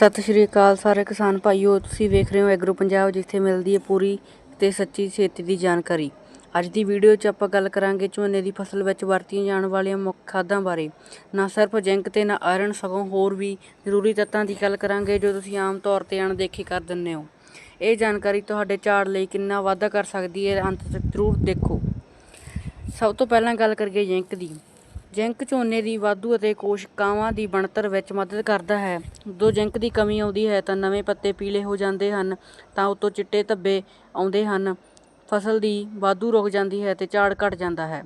ਸਤਿ ਸ਼੍ਰੀ ਅਕਾਲ ਸਾਰੇ ਕਿਸਾਨ ਭਾਈਓ, ਤੁਸੀਂ ਵੇਖ ਰਹੇ ਹੋ ਐਗਰੋ ਪੰਜਾਬ, ਜਿੱਥੇ ਮਿਲਦੀ ਹੈ ਪੂਰੀ ਤੇ ਸੱਚੀ ਖੇਤੀ ਦੀ ਜਾਣਕਾਰੀ। ਅੱਜ ਦੀ ਵੀਡੀਓ 'ਚ ਆਪਾਂ ਗੱਲ ਕਰਾਂਗੇ ਝੋਨੇ ਦੀ ਫਸਲ ਵਿੱਚ ਵਰਤੀਆਂ ਜਾਣ ਵਾਲੀਆਂ ਮੁੱਖ ਖਾਦਾਂ ਬਾਰੇ। ਨਾ ਸਿਰਫ ਜ਼ਿੰਕ ਤੇ ਨਾ ਆਇਰਨ ਸਗੋਂ ਹੋਰ ਵੀ ਜ਼ਰੂਰੀ ਤੱਤਾਂ ਦੀ ਗੱਲ ਕਰਾਂਗੇ ਜੋ ਤੁਸੀਂ ਆਮ ਤੌਰ ਤੇ ਅਣਦੇਖੇ ਕਰ ਦਿੰਦੇ ਹੋ। ਇਹ ਜਾਣਕਾਰੀ ਤੁਹਾਡੇ ਝਾੜ ਲਈ ਕਿੰਨਾ ਵਾਧਾ ਕਰ ਸਕਦੀ ਹੈ, ਅੰਤ ਤੱਕ ਜ਼ਰੂਰ ਦੇਖੋ। ਸਭ ਤੋਂ ਪਹਿਲਾਂ ਗੱਲ ਕਰੀਏ ਜ਼ਿੰਕ ਦੀ। ਜ਼ਿੰਕ ਝੋਨੇ ਦੀ ਵਾਧੂ ਅਤੇ ਕੋਸ਼ਿਕਾਵਾਂ ਦੀ ਬਣਤਰ ਵਿੱਚ ਮਦਦ ਕਰਦਾ ਹੈ। ਜਦੋਂ ਜ਼ਿੰਕ ਦੀ ਕਮੀ ਆਉਂਦੀ ਹੈ ਤਾਂ ਨਵੇਂ ਪੱਤੇ ਪੀਲੇ ਹੋ ਜਾਂਦੇ ਹਨ, ਤਾਂ ਉਤੋਂ ਚਿੱਟੇ ਧੱਬੇ ਆਉਂਦੇ ਹਨ। ਫਸਲ ਦੀ ਵਾਧੂ ਰੁਕ ਜਾਂਦੀ ਹੈ ਤੇ ਝਾੜ ਘਟ ਜਾਂਦਾ ਹੈ।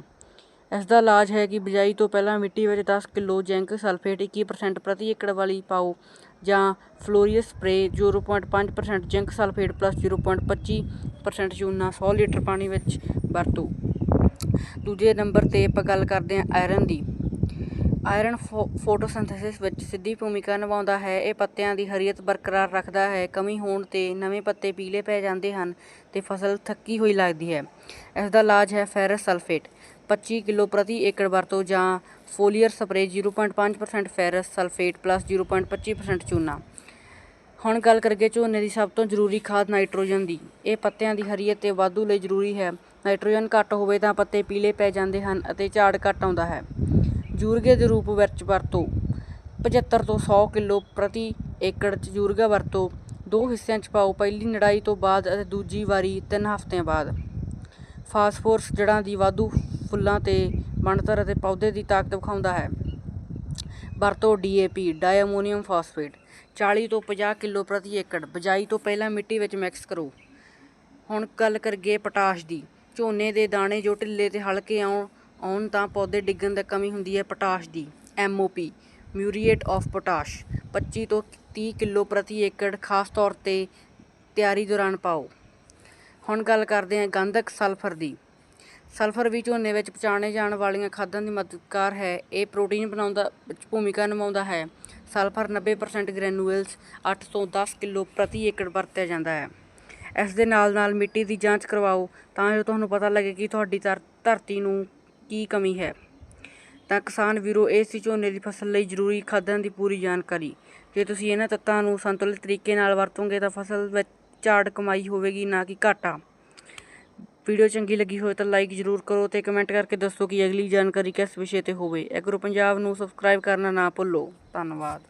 ਇਸ ਦਾ ਇਲਾਜ ਹੈ ਕਿ ਬਿਜਾਈ ਤੋਂ ਪਹਿਲਾਂ ਮਿੱਟੀ ਵਿੱਚ 10 ਕਿਲੋ ਜ਼ਿੰਕ ਸਲਫੇਟ 21% ਪ੍ਰਤੀ ਏਕੜ ਵਾਲੀ ਪਾਓ ਜਾਂ ਫਲੋਰੀਅਸ ਸਪਰੇ 0.5% ਜ਼ਿੰਕ ਸਲਫੇਟ ਪਲੱਸ 0.25% ਚੂਨਾ 100 ਲੀਟਰ ਪਾਣੀ ਵਿੱਚ ਵਰਤੋ। ਦੂਜੇ ਨੰਬਰ ਤੇ ਆਪਾਂ ਗੱਲ ਕਰਦੇ ਹਾਂ ਆਇਰਨ ਦੀ। ਆਇਰਨ ਫੋ- ਫੋਟੋਸਿੰਥੇਸਿਸ ਵਿੱਚ ਸਿੱਧੀ ਭੂਮਿਕਾ ਨਿਭਾਉਂਦਾ ਹੈ, ਇਹ ਪੱਤਿਆਂ ਦੀ ਹਰੀਅਤ ਬਰਕਰਾਰ ਰੱਖਦਾ ਹੈ, ਕਮੀ ਹੋਣ ਤੇ ਨਵੇਂ ਪੱਤੇ ਪੀਲੇ ਪੈ ਜਾਂਦੇ ਹਨ ਤੇ ਫਸਲ ਥੱਕੀ ਹੋਈ ਲੱਗਦੀ ਹੈ। ਇਸ ਦਾ ਇਲਾਜ ਹੈ ਫੈਰਸ ਸਲਫੇਟ। 25 ਕਿਲੋ ਪ੍ਰਤੀ ਏਕੜ ਵਰਤੋਂ ਜਾਂ foliar spray 0.5% ferrous sulphate plus 0.25% ਚੂਨਾ। ਹੁਣ ਗੱਲ ਕਰੀਏ ਝੋਨੇ ਦੀ ਸਭ ਤੋਂ ਜ਼ਰੂਰੀ ਖਾਦ ਨਾਈਟ੍ਰੋਜਨ ਦੀ। ਇਹ ਪੱਤਿਆਂ ਦੀ ਹਰੀਅਤ ਤੇ ਵਾਧੂ ਲਈ ਜ਼ਰੂਰੀ ਹੈ। ਨਾਈਟ੍ਰੋਜਨ ਘੱਟ ਹੋਵੇ ਤਾਂ ਪੱਤੇ ਪੀਲੇ ਪੈ ਜਾਂਦੇ ਹਨ ਅਤੇ ਝਾੜ ਘੱਟ ਆਉਂਦਾ ਹੈ। ਯੂਰੀਏ ਦੇ ਰੂਪ ਵਿੱਚ ਵਰਤੋ। 75 ਤੋਂ 100 ਕਿਲੋ ਪ੍ਰਤੀ ਏਕੜ ਚ ਯੂਰੀਆ ਵਰਤੋ। ਦੋ ਹਿੱਸਿਆਂ ਚ ਪਾਓ। ਪਹਿਲੀ ਨੜਾਈ ਤੋਂ ਬਾਅਦ ਅਤੇ ਦੂਜੀ ਵਾਰੀ 3 ਹਫ਼ਤਿਆਂ ਬਾਅਦ। ਫਾਸਫੋਰਸ ਜੜ੍ਹਾਂ ਦੀ ਵਾਧੂ ਫੁੱਲਾਂ ਤੇ ਬਣਤਰ ਅਤੇ ਪੌਦੇ ਦੀ ਤਾਕਤ ਵਿਖਾਉਂਦਾ ਹੈ। ਵਰਤੋ ਡੀਏਪੀ ਡਾਇਮੋਨੀਅਮ ਫਾਸਫੇਟ। 40 ਤੋਂ 50 ਕਿਲੋ ਪ੍ਰਤੀ ਏਕੜ। ਬਜਾਈ ਤੋਂ ਪਹਿਲਾਂ ਮਿੱਟੀ ਵਿੱਚ ਮਿਕਸ ਕਰੋ। ਹੁਣ ਗੱਲ ਕਰੀਏ ਪੋਟਾਸ਼ ਦੀ। ਝੋਨੇ ਦੇ ਦਾਣੇ ਜੋ ਢਿੱਲੇ ਤੇ ਹਲਕੇ ਆਉਣ ਆਉਣ ਤਾਂ ਪੌਦੇ ਡਿੱਗਣ ਦਾ ਕਮੀ ਹੁੰਦੀ ਹੈ ਪੋਟਾਸ਼ ਦੀ ਐਮਓਪੀ ਮਿਊਰੀਏਟ ਆਫ ਪੋਟਾਸ਼। 25 ਤੋਂ 30 ਕਿਲੋ ਪ੍ਰਤੀ ਏਕੜ ਖਾਸ ਤੌਰ ਤੇ ਤਿਆਰੀ ਦੌਰਾਨ ਪਾਓ। ਹੁਣ ਗੱਲ ਕਰਦੇ ਹਾਂ ਗੰਧਕ ਸਲਫਰ ਦੀ। ਸਲਫਰ ਵੀ ਝੋਨੇ ਵਿੱਚ ਪਹੁੰਚਾਣੇ ਜਾਣ ਵਾਲੀਆਂ ਖਾਦਾਂ ਦੀ ਮਦਦਗਾਰ ਹੈ। ਇਹ ਪ੍ਰੋਟੀਨ ਬਣਾਉਂਦਾ ਵਿੱਚ ਭੂਮਿਕਾ ਨਿਭਾਉਂਦਾ ਹੈ। ਸਲਫਰ 90% ਗ੍ਰੈਨੂਲਸ 8 ਤੋਂ 10 ਕਿਲੋ ਪ੍ਰਤੀ ਏਕੜ ਵਰਤਿਆ ਜਾਂਦਾ ਹੈ। ਇਸ ਦੇ ਨਾਲ ਨਾਲ ਮਿੱਟੀ ਦੀ ਜਾਂਚ ਕਰਵਾਓ ਤਾਂ ਜੋ ਤੁਹਾਨੂੰ ਪਤਾ ਲੱਗੇ ਕਿ ਤੁਹਾਡੀ ਧਰ- ਧਰਤੀ ਨੂੰ ਕੀ ਕਮੀ ਹੈ। ਤਾਂ ਕਿਸਾਨ ਵੀਰੋ ਇਹ ਸੀ ਝੋਨੇ ਦੀ ਫਸਲ ਲਈ ਜ਼ਰੂਰੀ ਖਾਦਾਂ ਦੀ ਪੂਰੀ ਜਾਣਕਾਰੀ। ਜੇ ਤੁਸੀਂ ਇਹਨਾਂ ਤੱਤਾਂ ਨੂੰ ਸੰਤੁਲਿਤ ਤਰੀਕੇ ਨਾਲ ਵਰਤੋਗੇ ਤਾਂ ਫਸਲ ਵਿੱਚ ਝਾੜ ਕਮਾਈ ਹੋਵੇਗੀ, ਨਾ ਕਿ ਘਾਟਾ। ਵੀਡੀਓ ਚੰਗੀ ਲੱਗੀ ਹੋਵੇ ਤਾਂ ਲਾਈਕ ਜ਼ਰੂਰ ਕਰੋ ਤੇ ਕਮੈਂਟ ਕਰਕੇ ਦੱਸੋ ਕਿ ਅਗਲੀ ਜਾਣਕਾਰੀ ਕਿਸ ਵਿਸ਼ੇ ਤੇ ਹੋਵੇ। ਐਗਰੋ ਪੰਜਾਬ ਨੂੰ ਸਬਸਕ੍ਰਾਈਬ ਕਰਨਾ ਨਾ ਭੁੱਲੋ। ਧੰਨਵਾਦ।